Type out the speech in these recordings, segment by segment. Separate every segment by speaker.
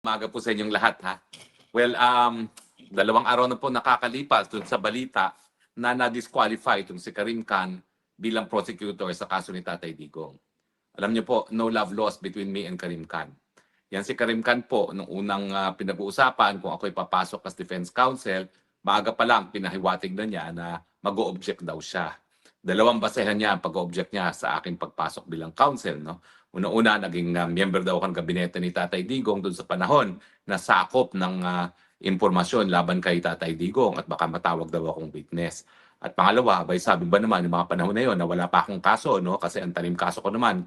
Speaker 1: Umaga po sa inyong lahat ha. Well, um, dalawang araw na po nakakalipas dun sa balita na na-disqualify itong si Karim Khan bilang prosecutor sa kaso ni Tatay Digong. Alam niyo po, no love lost between me and Karim Khan. Yan si Karim Khan po, nung unang ah, pinag-uusapan kung ako'y papasok as defense counsel, maaga pa lang pinahiwatig na niya na mag-o-object daw siya. Dalawang basehan niya ang pag-object niya sa aking pagpasok bilang counsel. No? Una-una, naging uh, member daw ako ng kabinete ni Tatay Digong doon sa panahon na sakop ng ah, impormasyon laban kay Tatay Digong at baka matawag daw akong witness. At pangalawa, bay sabi ba naman yung mga panahon na yon na wala pa akong kaso, no? kasi ang tanim kaso ko naman,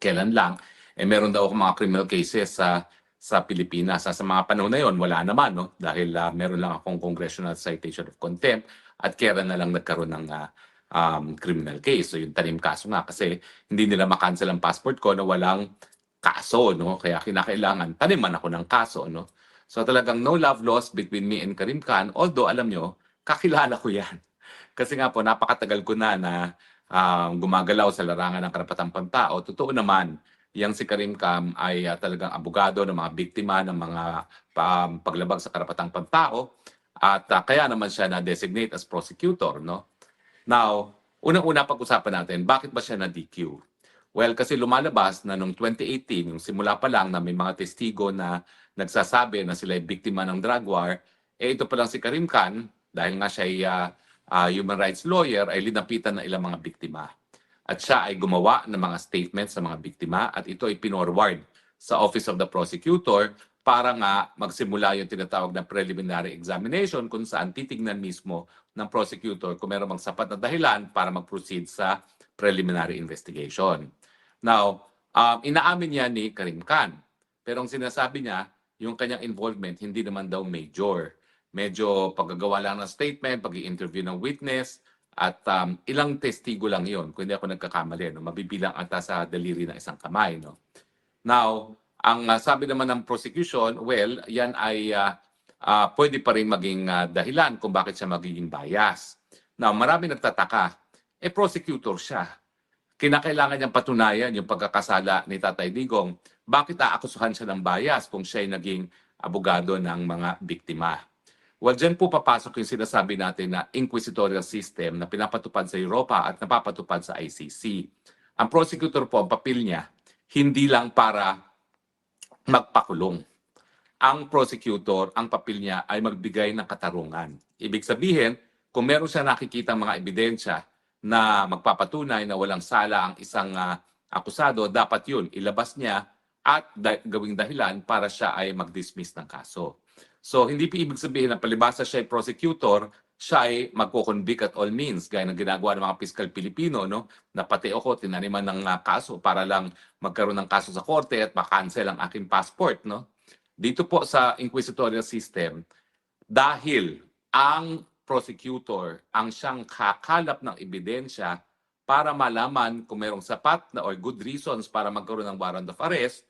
Speaker 1: kailan lang, eh meron daw ako mga criminal cases sa sa Pilipinas. Sa, sa mga panahon na yon, wala naman, no? dahil ah, meron lang akong congressional citation of contempt at kailan na lang nagkaroon ng ah, um, criminal case. So yung tanim kaso nga kasi hindi nila makancel ang passport ko na walang kaso, no? Kaya kinakailangan taniman ako ng kaso, no? So talagang no love lost between me and Karim Khan. Although alam nyo, kakilala ko yan. Kasi nga po, napakatagal ko na na um, gumagalaw sa larangan ng karapatang pantao. Totoo naman, yang si Karim Khan ay ah, talagang abogado ng mga biktima ng mga um, paglabag sa karapatang pantao. At ah, kaya naman siya na-designate as prosecutor, no? Now, unang-una pag-usapan natin, bakit ba siya na-DQ? Well, kasi lumalabas na noong 2018, yung simula pa lang na may mga testigo na nagsasabi na sila ay biktima ng drug war, eh ito pa lang si Karim Khan, dahil nga siya ay ah, ah, human rights lawyer, ay linapitan ng ilang mga biktima. At siya ay gumawa ng mga statements sa mga biktima at ito ay pinorward sa Office of the Prosecutor para nga magsimula yung tinatawag na preliminary examination kung saan titignan mismo ng prosecutor kung meron bang sapat na dahilan para mag-proceed sa preliminary investigation. Now, um, inaamin niya ni Karim Khan. Pero ang sinasabi niya, yung kanyang involvement hindi naman daw major. Medyo paggagawa lang ng statement, pag interview ng witness, at um, ilang testigo lang yon kung hindi ako nagkakamali. No? Mabibilang ata sa daliri ng isang kamay. No? Now, ang uh, sabi naman ng prosecution, well, yan ay uh, uh, pwede pa rin maging uh, dahilan kung bakit siya magiging bias. Now, marami nagtataka, eh prosecutor siya. Kinakailangan niyang patunayan yung pagkakasala ni Tatay Digong. Bakit aakusuhan siya ng bias kung siya ay naging abogado ng mga biktima? Well, dyan po papasok yung sinasabi natin na inquisitorial system na pinapatupad sa Europa at napapatupad sa ICC. Ang prosecutor po, ang papel niya, hindi lang para magpakulong. Ang prosecutor, ang papel niya ay magbigay ng katarungan. Ibig sabihin, kung meron siya nakikita mga ebidensya na magpapatunay na walang sala ang isang ah, akusado, dapat yun, ilabas niya at da- gawing dahilan para siya ay mag-dismiss ng kaso. So, hindi pa ibig sabihin na palibasa siya ay prosecutor, siya ay magko-convict at all means, gaya ng ginagawa ng mga piskal Pilipino, no? na pati ako tinaniman ng ah, kaso para lang magkaroon ng kaso sa korte at makancel ang aking passport. No? Dito po sa inquisitorial system, dahil ang prosecutor ang siyang kakalap ng ebidensya para malaman kung mayroong sapat na or good reasons para magkaroon ng warrant of arrest,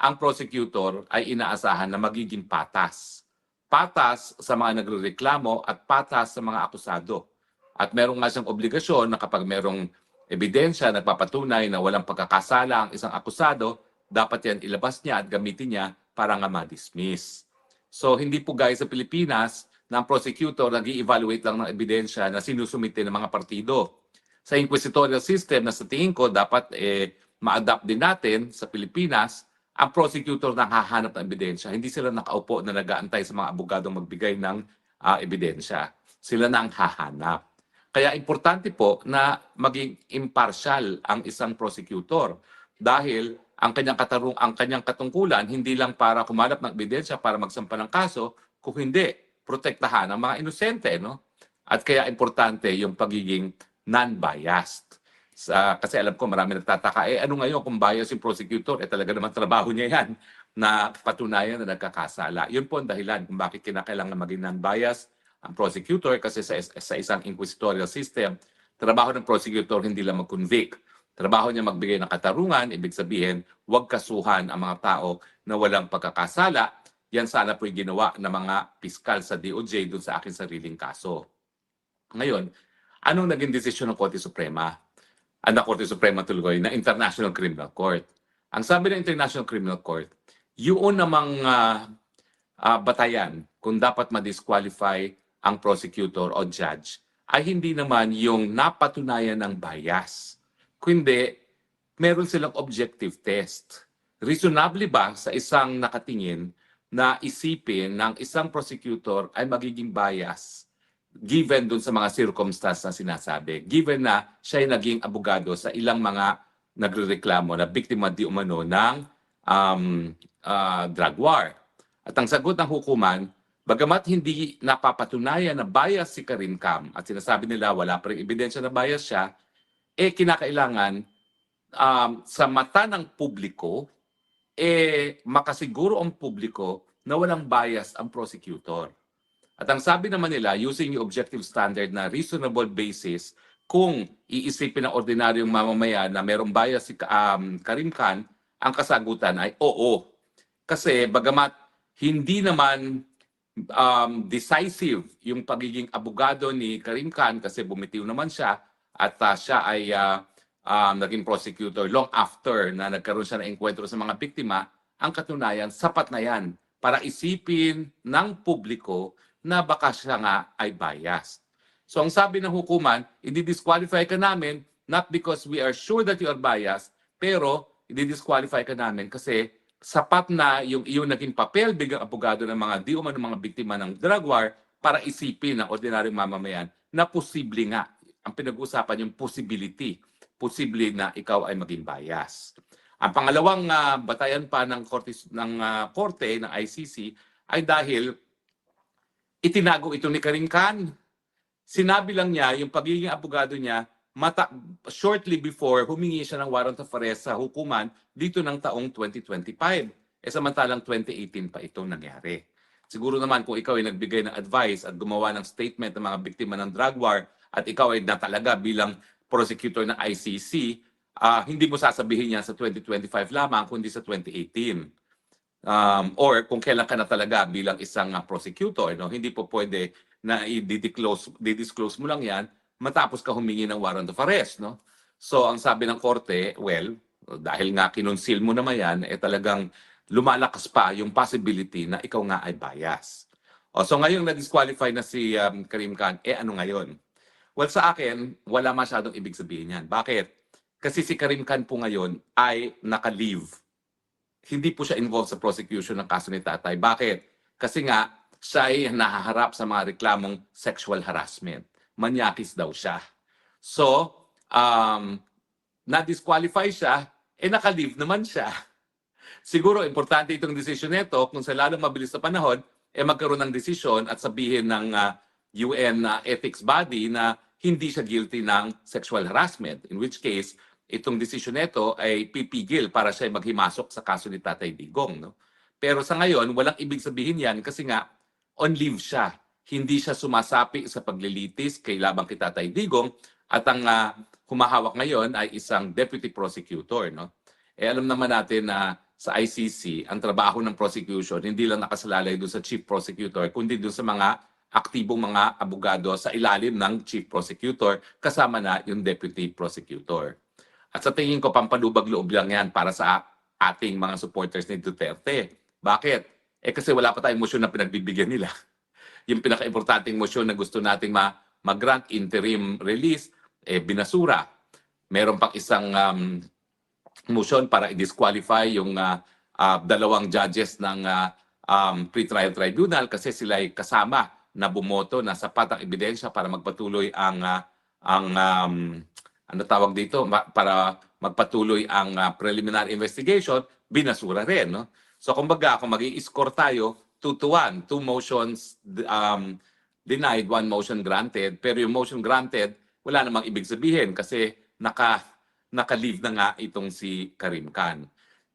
Speaker 1: ang prosecutor ay inaasahan na magiging patas. Patas sa mga nagrereklamo at patas sa mga akusado. At meron nga siyang obligasyon na kapag merong ebidensya nagpapatunay na walang pagkakasala ang isang akusado, dapat yan ilabas niya at gamitin niya para nga ma-dismiss. So hindi po guys sa Pilipinas na prosecutor nag evaluate lang ng ebidensya na sinusumite ng mga partido. Sa inquisitorial system na sa tingin ko dapat eh, ma-adapt din natin sa Pilipinas, ang prosecutor na hahanap ng ebidensya. Hindi sila nakaupo na nag-aantay sa mga abogadong magbigay ng ah, ebidensya. Sila na ang hahanap. Kaya importante po na maging impartial ang isang prosecutor dahil ang kanyang katarung ang kanyang katungkulan hindi lang para kumalap ng ebidensya para magsampa ng kaso, kung hindi protektahan ang mga inosente, no? At kaya importante yung pagiging non-biased. Sa, kasi alam ko marami nagtataka, eh ano ngayon kung bias yung prosecutor? Eh talaga naman trabaho niya yan na patunayan na nagkakasala. Yun po ang dahilan kung bakit kinakailangan maging non-biased ang prosecutor kasi sa, sa isang inquisitorial system, trabaho ng prosecutor hindi lang mag-convict. Trabaho niya magbigay ng katarungan, ibig sabihin, huwag kasuhan ang mga tao na walang pagkakasala. Yan sana po yung ginawa ng mga piskal sa DOJ dun sa aking sariling kaso. Ngayon, anong naging desisyon ng Korte Suprema? Ang Korte Suprema tuloy na International Criminal Court. Ang sabi ng International Criminal Court, Yun namang ah, ah, batayan kung dapat ma-disqualify ang prosecutor o judge ay hindi naman yung napatunayan ng bias. Kundi, meron silang objective test. Reasonably ba sa isang nakatingin na isipin ng isang prosecutor ay magiging bias given dun sa mga circumstance na sinasabi, given na siya ay naging abogado sa ilang mga nagrereklamo na biktima di umano ng um, ah, drug war. At ang sagot ng hukuman, bagamat hindi napapatunayan na bias si Karim Kam at sinasabi nila wala pa rin ebidensya na bias siya, eh kinakailangan um, sa mata ng publiko, eh makasiguro ang publiko na walang bias ang prosecutor. At ang sabi naman nila, using yung objective standard na reasonable basis, kung iisipin ng ordinaryong mamamayan na merong bias si um, Karim Khan, ang kasagutan ay oo. Kasi bagamat hindi naman um, decisive yung pagiging abogado ni Karim Khan kasi bumitiw naman siya at ah, siya ay ah, um, naging prosecutor long after na nagkaroon siya ng enkwentro sa mga biktima, ang katunayan, sapat na yan para isipin ng publiko na baka siya nga ay biased. So ang sabi ng hukuman, i-disqualify ka namin not because we are sure that you are biased, pero i-disqualify ka namin kasi sapat na yung iyong naging papel bigang abogado ng mga di umano mga biktima ng drug war para isipin ng ordinaryong mamamayan na posible nga. Ang pinag-uusapan yung possibility. Posible na ikaw ay maging bias. Ang pangalawang ah, batayan pa ng korte ng ah, korte ng ICC ay dahil itinago ito ni Karim Khan. Sinabi lang niya yung pagiging abogado niya mata, shortly before humingi siya ng warrant of arrest sa hukuman dito ng taong 2025. E samantalang 2018 pa ito nangyari. Siguro naman kung ikaw ay nagbigay ng advice at gumawa ng statement ng mga biktima ng drug war at ikaw ay na talaga bilang prosecutor ng ICC, ah, hindi mo sasabihin yan sa 2025 lamang kundi sa 2018 um, or kung kailan ka na talaga bilang isang uh, prosecutor, no? hindi po pwede na i-disclose, di-disclose mo lang yan matapos ka humingi ng warrant of arrest. No? So ang sabi ng korte, well, dahil nga kinonceal mo naman yan, eh talagang lumalakas pa yung possibility na ikaw nga ay bias. O, so ngayon na-disqualify na si um, Karim Khan, eh ano ngayon? Well, sa akin, wala masyadong ibig sabihin yan. Bakit? Kasi si Karim Khan po ngayon ay naka-leave hindi po siya involved sa prosecution ng kaso ni tatay. Bakit? Kasi nga, siya ay nahaharap sa mga reklamong sexual harassment. Manyakis daw siya. So, um, na-disqualify siya, eh naka-leave naman siya. Siguro, importante itong decision nito kung sa lalong mabilis na panahon, eh magkaroon ng desisyon at sabihin ng ah, UN na ethics body na hindi siya guilty ng sexual harassment. In which case, itong desisyon nito ay pipigil para siya maghimasok sa kaso ni Tatay Digong. No? Pero sa ngayon, walang ibig sabihin yan kasi nga on leave siya. Hindi siya sumasapi sa paglilitis kay labang kay Tatay Digong at ang ah, humahawak ngayon ay isang deputy prosecutor. No? Eh alam naman natin na sa ICC, ang trabaho ng prosecution hindi lang nakasalalay doon sa chief prosecutor, kundi doon sa mga aktibong mga abogado sa ilalim ng chief prosecutor kasama na yung deputy prosecutor. At sa tingin ko, pampalubag loob lang yan para sa ating mga supporters ni Duterte. Bakit? Eh kasi wala pa tayong motion na pinagbibigyan nila. Yung pinaka-importanting motion na gusto nating ma- mag-grant interim release, eh binasura. Meron pang isang um, motion para i-disqualify yung ah, ah, dalawang judges ng ah, um, pre-trial tribunal kasi sila ay kasama na bumoto na sapat ang ebidensya para magpatuloy ang ah, ang um, ano tawag dito? Ma- para magpatuloy ang ah, preliminary investigation binasura rin no? So kumbaga kung magi-score tayo 2 to 1 two motions um, denied one motion granted. Pero yung motion granted wala namang ibig sabihin kasi naka naka-leave na nga itong si Karim Khan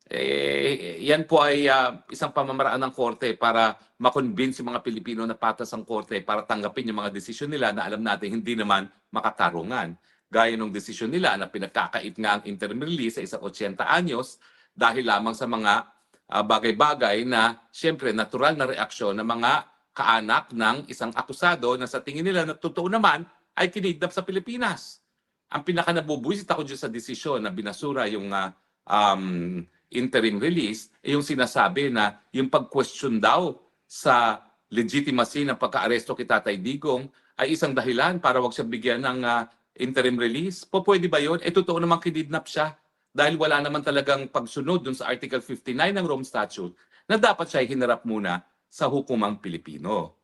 Speaker 1: eh, yan po ay ah, isang pamamaraan ng korte para makonvince yung mga Pilipino na patas ang korte para tanggapin yung mga desisyon nila na alam natin hindi naman makatarungan. Gaya ng desisyon nila na pinagkakait nga ang interim release sa isang 80 anyos dahil lamang sa mga ah, bagay-bagay na siyempre natural na reaksyon ng mga kaanak ng isang akusado na sa tingin nila na totoo naman ay kinidnap sa Pilipinas. Ang pinaka nabubuisit ako dyan sa desisyon na binasura yung ah, um, interim release, eh yung sinasabi na yung pag-question daw sa legitimacy ng pagka-aresto kay Tatay Digong ay isang dahilan para wag siya bigyan ng ah, interim release. Po pwede ba yun? Eh totoo naman kidnap siya dahil wala naman talagang pagsunod dun sa Article 59 ng Rome Statute na dapat siya hinarap muna sa hukumang Pilipino.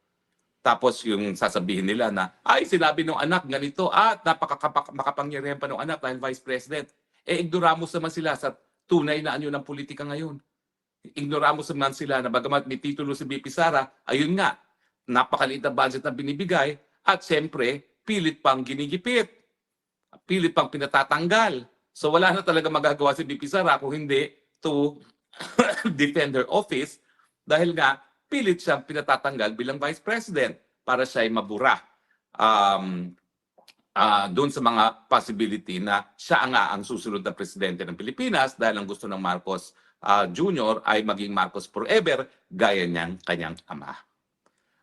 Speaker 1: Tapos yung sasabihin nila na, ay, sinabi ng anak ganito, at napakakapangyarihan pa ng anak dahil vice president. Eh, ignoramos naman sila sa tunay na anyo ng politika ngayon. Ignoramos naman sila na bagamat may titulo si BP Sara, ayun nga, napakaliit na budget na binibigay at siyempre, pilit pang ginigipit. Pilit pang pinatatanggal. So wala na talaga magagawa si BP Sara kung hindi to defend her office dahil nga pilit siyang pinatatanggal bilang vice president para siya ay mabura um, ah, doon sa mga possibility na siya nga ang susunod na presidente ng Pilipinas dahil ang gusto ng Marcos ah, Jr. ay maging Marcos forever gaya niyang kanyang ama.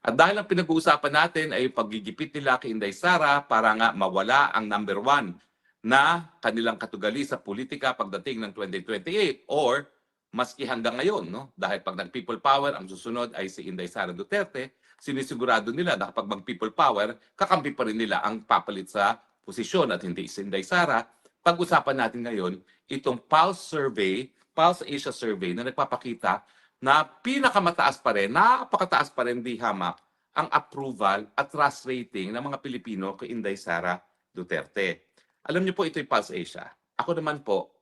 Speaker 1: At dahil ang pinag-uusapan natin ay paggigipit nila kay Inday Sara para nga mawala ang number one na kanilang katugali sa politika pagdating ng 2028 or maski hanggang ngayon, no? Dahil pag nag-people power, ang susunod ay si Inday Sara Duterte, sinisigurado nila na kapag mag-people power, kakampi pa rin nila ang papalit sa posisyon at hindi si Inday Sara. Pag-usapan natin ngayon itong Pulse Survey, Pulse Asia Survey na nagpapakita na pinakamataas pa rin, napakataas pa rin di hamak ang approval at trust rating ng mga Pilipino kay Inday Sara Duterte. Alam niyo po, ito yung Pulse Asia. Ako naman po,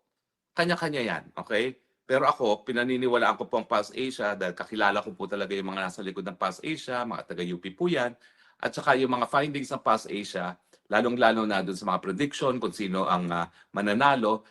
Speaker 1: kanya-kanya yan, okay? Pero ako, pinaniniwalaan ko po ang Pulse Asia dahil kakilala ko po talaga yung mga nasa likod ng Pulse Asia, mga taga-UP po yan. At saka yung mga findings ng Pulse Asia, lalong-lalo na dun sa mga prediction kung sino ang ah, mananalo,